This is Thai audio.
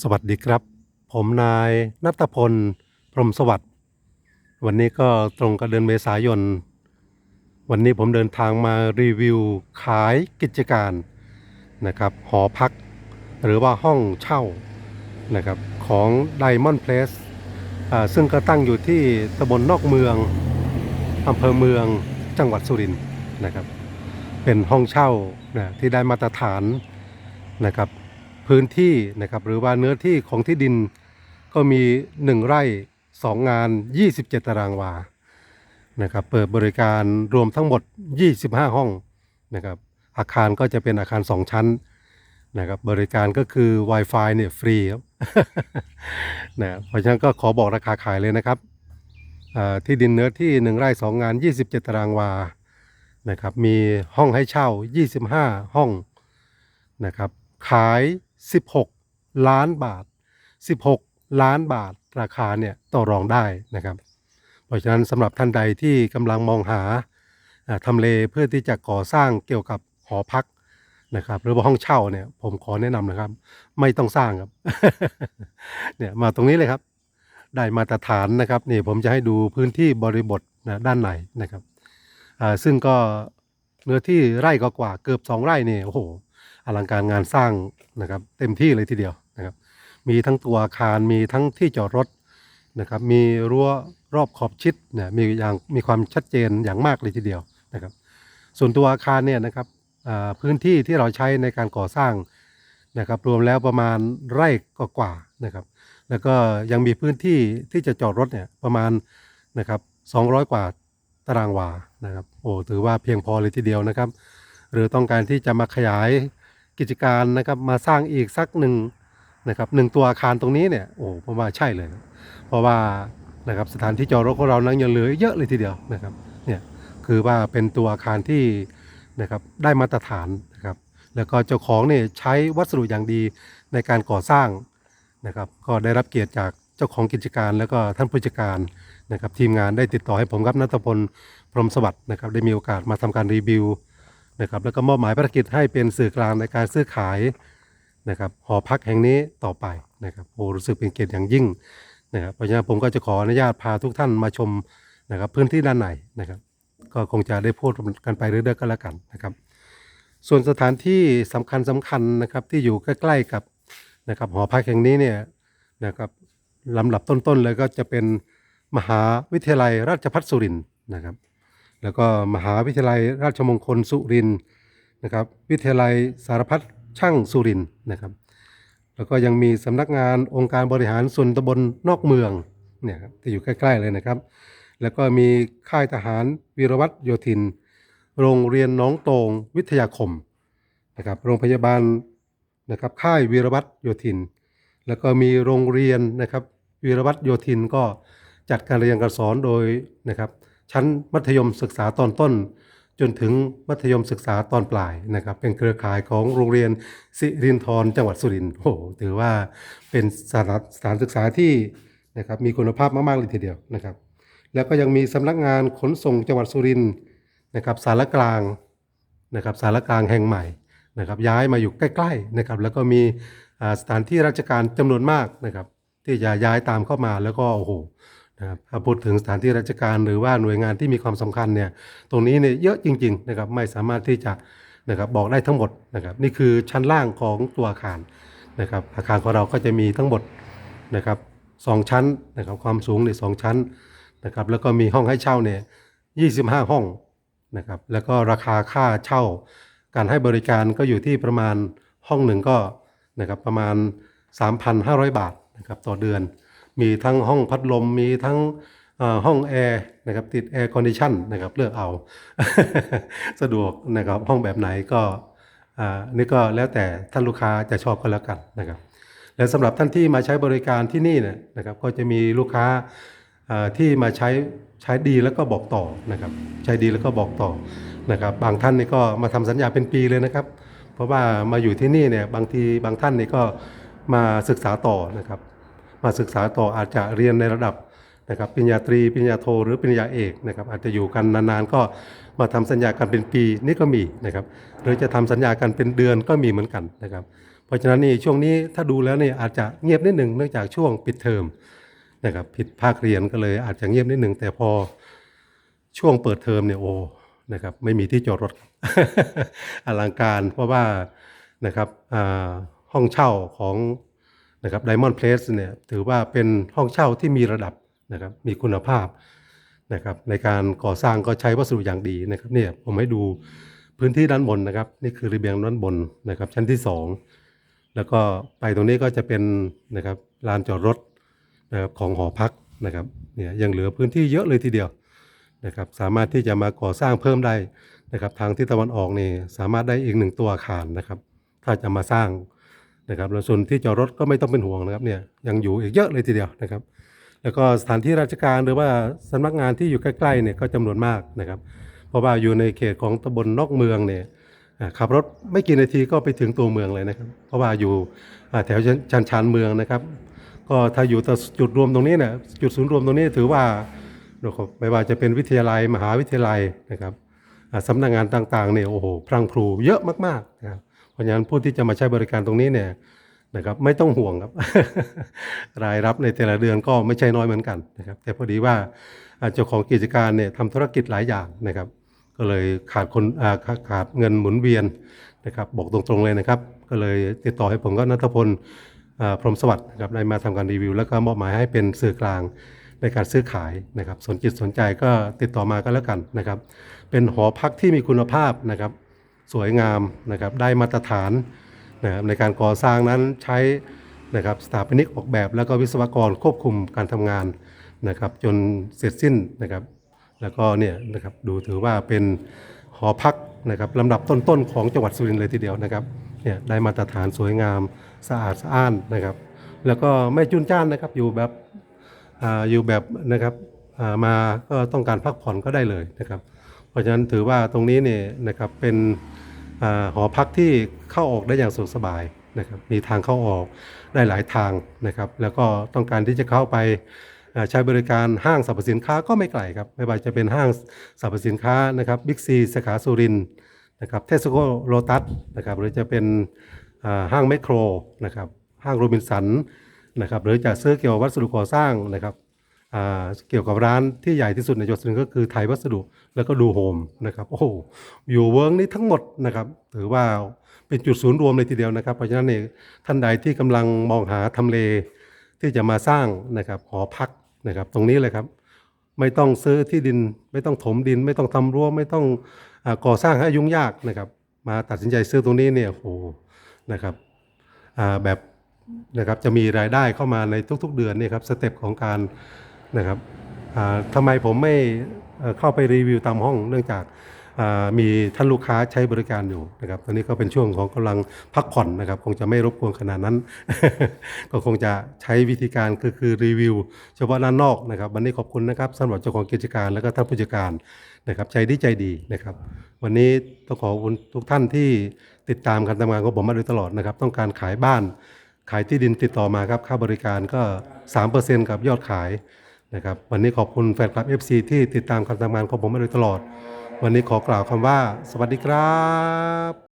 สวัสดีครับ ผมนายนัทพล พรหมสวัสดิ์วันนี้ก็ตรงกับเดือนเมษายน วันนี้ผมเดินทางมารีวิวขายกิจการนะครับหอพัก หรือว่าห้องเช่านะครับของ Diamond Place ซึ่งก็ตั้งอยู่ที่ตำบลนอกเมืองอำเภอเมืองจังหวัดสุรินทร์นะครับ เป็นห้องเช่านะที่ได้มาตรฐานนะครับ พื้นที่นะครับหรือว่าเนื้อที่ของที่ดินก็มี 1 ไร่ 2 งาน 27 ตารางวานะครับเปิดบริการรวมทั้งหมด 25 ห้องนะครับอาคารก็จะเป็นอาคาร 2 ชั้นนะครับบริการก็คือ Wi-Fi เนี่ยฟรีครับนะเพราะฉะนั้นก็ขอบอกราคาขายเลยนะครับที่ดินเนื้อที่ 1 ไร่ 2 งาน 27 ตารางวานะครับมีห้องให้เช่า 25 ห้องนะครับขาย 16 ล้านบาท 16 ล้านบาทราคาเนี่ยต่อรองได้นะครับ เพราะฉะนั้นสำหรับท่านใดที่กำลังมองหาทำเลเพื่อที่จะก่อสร้างเกี่ยวกับหอพักนะครับหรือว่าห้องเช่าเนี่ยผมขอแนะนำนะครับ ไม่ต้องสร้างครับเนี่ยมาตรงนี้เลยครับ ได้มาตรฐานนะครับนี่ผมจะให้ดูพื้นที่บริบทนะด้านในนะครับอ่าซึ่งก็เนื้อที่ไร่ก็กว่าเกือบสองไร่เนี่ยโอ้โห อลังการงานสร้างนะครับ เต็มที่เลยทีเดียวนะครับ มีทั้งตัวอาคารมีทั้งที่จอดรถนะครับ มีรั้วรอบขอบชิดเนี่ยมีอย่างมีความชัดเจนอย่างมากเลยทีเดียวนะครับ ส่วนตัวอาคารเนี่ยนะครับพื้นที่ที่เราใช้ในการก่อสร้างนะครับ รวมแล้วประมาณไร่กว่านะครับ แล้วก็ยังมีพื้นที่ที่จะจอดรถเนี่ยประมาณนะครับ200 กว่าตารางวานะครับ โอ้ถือว่าเพียงพอเลยทีเดียวนะครับ หรือต้องการที่จะมาขยาย กิจการนะครับมาสร้างอีกสักหนึ่งนะครับหนึ่งตัวอาคารตรงนี้เนี่ยโอ้ผมว่าใช่เลย เพราะว่านะครับสถานที่จอดรถของเรานั้นยังเหลือเยอะเลยทีเดียวนะครับเนี่ยคือว่าเป็นตัวอาคารที่นะครับได้มาตรฐานนะครับแล้วก็เจ้าของเนี่ยใช้วัสดุอย่างดีในการก่อสร้างนะครับก็ได้รับเกียรติจากเจ้าของกิจการแล้วก็ท่านผู้จัดการนะครับทีมงานได้ติดต่อให้ผมครับนัทพลพรหมสวัสดิ์นะครับได้มีโอกาสมาทำการรีวิว นะครับแล้วก็มอบหมายภารกิจให้เป็นสื่อกลางในการซื้อขายนะครับหอพักแห่งนี้ต่อไปนะครับโอ้รู้สึกเป็นเกียรติอย่างยิ่งนะครับเพราะฉะนั้นผมก็จะขออนุญาตพาทุกท่านมาชมนะครับพื้นที่ด้านในนะครับ ก็คงจะได้พูดกันไปเรื่อยๆก็แล้วกันนะครับ ส่วนสถานที่สำคัญสำคัญนะครับที่อยู่ใกล้ๆกับนะครับหอพักแห่งนี้เนี่ยนะครับลำดับต้นๆเลยก็จะเป็นมหาวิทยาลัยราชภัฏสุรินทร์นะครับ แล้วก็มหาวิทยาลัยราชมงคลสุรินทร์นะครับ วิทยาลัยสารพัดช่างสุรินทร์นะครับ แล้วก็ยังมีสำนักงานองค์การบริหารส่วนตำบลนอกเมืองเนี่ยครับที่อยู่ใกล้ ๆ เลยนะครับ แล้วก็มีค่ายทหารวีรวัตรโยธิน โรงเรียนน้องโตงวิทยาคมนะครับโรงพยาบาลนะครับค่ายวีรวัตรโยธิน แล้วก็มีโรงเรียนนะครับวีรวัตรโยธินก็จัดการเรียนการสอนโดยนะครับ ชั้นมัธยมศึกษาตอนต้น จนถึงมัธยมศึกษาตอนปลายนะครับ เป็นเครือข่ายของโรงเรียนสิรินธรจังหวัดสุรินทร์โอ้ถือว่าเป็นสถานสถานศึกษาที่นะครับมีคุณภาพมากๆเลยทีเดียวนะครับ แล้วก็ยังมีสำนักงานขนส่งจังหวัดสุรินทร์นะครับสารกลางนะครับสารกลางแห่งใหม่นะครับย้ายมาอยู่ใกล้ๆนะครับแล้วก็มีสถานที่ราชการจำนวนมากนะครับที่จะย้ายตามเข้ามาแล้วก็โอ้โห นะครับถ้าพูดถึงสถานที่ราชการหรือว่าหน่วยงานที่มีความสำคัญเนี่ยตรงนี้เนี่ยเยอะจริงๆนะครับไม่สามารถที่จะนะครับบอกได้ทั้งหมดนะครับนี่คือชั้นล่างของตัวอาคารนะครับอาคารของเราก็จะมีทั้งหมดนะครับสองชั้นนะครับความสูงในยสองชั้นนะครับแล้วก็มีห้องให้เช่าเนี่ย25ห้องนะครับแล้วก็ราคาค่าเช่า การให้บริการก็อยู่ที่ประมาณห้องหนึ่งก็นะครับประมาณ 3,500 บาทนะครับต่อเดือน มีทั้งห้องพัดลม มีทั้งห้องแอร์นะครับติดแอร์คอนดิชันนะครับเลือกเอา สะดวกนะครับห้องแบบไหนก็นี่ก็แล้วแต่ท่านลูกค้าจะชอบก็แล้วกันนะครับและสำหรับท่านที่มาใช้บริการที่นี่เนี่ยนะครับก็จะมีลูกค้าอ่าที่มาใช้ใช้ดีแล้วก็บอกต่อนะครับใช้ดีแล้วก็บอกต่อนะครับบางท่านนี่ก็มาทำสัญญาเป็นปีเลยนะครับ เพราะว่ามาอยู่ที่นี่เนี่ยบางทีบางท่านนี่ก็มาศึกษาต่อนะครับ มาศึกษาต่ออาจจะเรียนในระดับนะครับปริญญาตรีปริญญาโทหรือปริญญาเอกนะครับอาจจะอยู่กันนานๆ ก็มาทำสัญญากันเป็นปีนี่ก็มีนะครับหรือจะทำสัญญากันเป็นเดือนก็มีเหมือนกันนะครับเพราะฉะนั้นนี่ช่วงนี้ถ้าดูแล้วเนี่ยอาจจะเงียบนิดหนึ่งเนื่องจากช่วงปิดเทอมนะครับผิดภาคเรียนก็เลยอาจจะเงียบนิดหนึ่งแต่พอช่วงเปิดเทอมเนี่ยโอ้นะครับไม่มีที่จอดรถอลังการเพราะว่านะครับอ่าห้องเช่าของ นะครับ Diamond Place เนี่ยถือว่าเป็นห้องเช่าที่มีระดับนะครับมีคุณภาพนะครับในการก่อสร้างก็ใช้วัสดุอย่างดีนะครับเนี่ยผมให้ดูพื้นที่ด้านบนนะครับ นี่คือระเบียงด้านบนนะครับชั้นที่สองแล้วก็ไปตรงนี้ก็จะเป็นนะครับลานจอดรถนะครับของหอพักนะครับเนี่ยยังเหลือพื้นที่เยอะเลยทีเดียวนะครับสามารถที่จะมาก่อสร้างเพิ่มได้นะครับทางทิศตะวันออกนี่สามารถได้อีกหนึ่งตัวอาคารนะครับ ถ้าจะมาสร้าง นะครับแล้วส่วนที่จอดรถก็ไม่ต้องเป็นห่วงนะครับเนี่ยยังอยู่อีกเยอะเลยทีเดียวนะครับ แล้วก็สถานที่ราชการหรือว่าสำนักงานที่อยู่ใกล้ๆเนี่ยก็จำนวนมากนะครับ เพราะว่าอยู่ในเขตของตำบลนอกเมืองเนี่ยขับรถไม่กี่นาทีก็ไปถึงตัวเมืองเลยนะครับ เพราะว่าอยู่แถวชันชานเมืองนะครับ ก็ถ้าอยู่ตจุดรวมตรงนี้เนี่ยจุดศูนย์รวมตรงนี้ถือว่านะครับไม่ว่าจะเป็นวิทยาลัยมหาวิทยาลัยนะครับสำนักงานต่างๆเนี่ยโอ้โหพรังพรูเยอะมากๆนะครับ ราะฉะนั้นผู้ที่จะมาใช้บริการตรงนี้เนี่ยนะครับไม่ต้องห่วงครับ รายรับในแต่ละเดือนก็ไม่ใช่น้อยเหมือนกันนะครับ แต่พอดีว่าเจ้าของกิจการเนี่ยทำธุรกิจหลายอย่างนะครับ ก็เลยขาดคนขาดเงินหมุนเวียนนะครับ บอกตรงๆเลยนะครับ ก็เลยติดต่อให้ผมก็นัทพลพรหมสวัสดิ์นะครับได้มาทำการรีวิว แล้วก็มอบหมายให้เป็นสื่อกลางในการซื้อขายนะครับ สนจิตสนใจก็ติดต่อมาก็แล้วกันนะครับ เป็นหอพักที่มีคุณภาพนะครับ สวยงามนะครับได้มาตรฐานนะครับในการก่อสร้างนั้นใช้นะครับสถาปนิกออกแบบแล้วก็วิศวกรควบคุมการทำงานนะครับจนเสร็จสิ้นนะครับ แล้วก็เนี่ยนะครับดูถือว่าเป็นหอพักนะครับลำดับต้นๆของจังหวัดสุรินทร์เลยทีเดียวนะครับเนี่ยได้มาตรฐานสวยงามสะอาดสะอ้านนะครับ แล้วก็ไม่จุนจ้านนะครับอยู่แบบอ่าอยู่แบบนะครับอ่ามาก็ต้องการพักผ่อนก็ได้เลยนะครับ เพราะฉะนั้นถือว่าตรงนี้เนี่ยนะครับเป็น หอพักที่เข้าออกได้อย่างสะดวกสบายนะครับมีทางเข้าออกได้หลายทางนะครับแล้วก็ต้องการที่จะเข้าไปใช้บริการห้างสรรพสินค้าก็ไม่ไกลครับไม่ว่าจะเป็นห้างสรรพสินค้านะครับบิ๊กซีสาขาสุรินทร์นะครับเทสโก้โลตัสนะครับหรือจะเป็นห้างแมคโครนะครับห้างโรบินสันนะครับหรือจะซื้อเกี่ยววัสดุก่อสร้างนะครับ เกี่ยวกับร้านที่ใหญ่ที่สุดในจังหวัดสุรินทร์ก็คือไทยวัสดุแล้วก็ดูโฮมนะครับโอ้โหอยู่เวิร์กนี้ทั้งหมดนะครับถือว่าเป็นจุดศูนย์รวมเลยทีเดียวนะครับ เพราะฉะนั้นเนี่ยท่านใดที่กำลังมองหาทำเลที่จะมาสร้างนะครับหอพักนะครับ ตรงนี้เลยครับ ไม่ต้องซื้อที่ดิน ไม่ต้องถมดิน ไม่ต้องทำรั้วไม่ต้องอก่อสร้างให้ยุ่งยากนะครับ มาตัดสินใจซื้อตรงนี้เนี่ยโอ้โหนะครับแบบนะครับจะมีรายได้เข้ามาในทุก ๆ เดือนเนี่ยครับสเต็ปของการ นะครับอ่าทำไมผมไม่เข้าไปรีวิวตามห้อง เนื่องจากมีท่านลูกค้าใช้บริการอยู่นะครับตอนนี้ก็เป็นช่วงของกำลังพักผ่อนนะครับ คงจะไม่รบกวนขนาดนั้น ก็คงจะใช้วิธีการคือคือรีวิว เฉพาะด้านนอกนะครับ วันนี้ขอบคุณนะครับสำหรับเจ้าของกิจการและก็ท่านผู้จัดการนะครับใจดีใจดีนะครับ วันนี้ต้องขอบคุณทุกท่านที่ติดตามการทำงานของผมมาโดยตลอดนะครับ ต้องการขายบ้าน ขายที่ดินติดต่อมาครับค่าบริการก็ 3%กับยอดขาย นะครับวันนี้ขอบคุณแฟนคลับ FC ที่ติดตามการทำงานของผมมาโดยตลอด วันนี้ขอกล่าวคำว่า สวัสดีครับ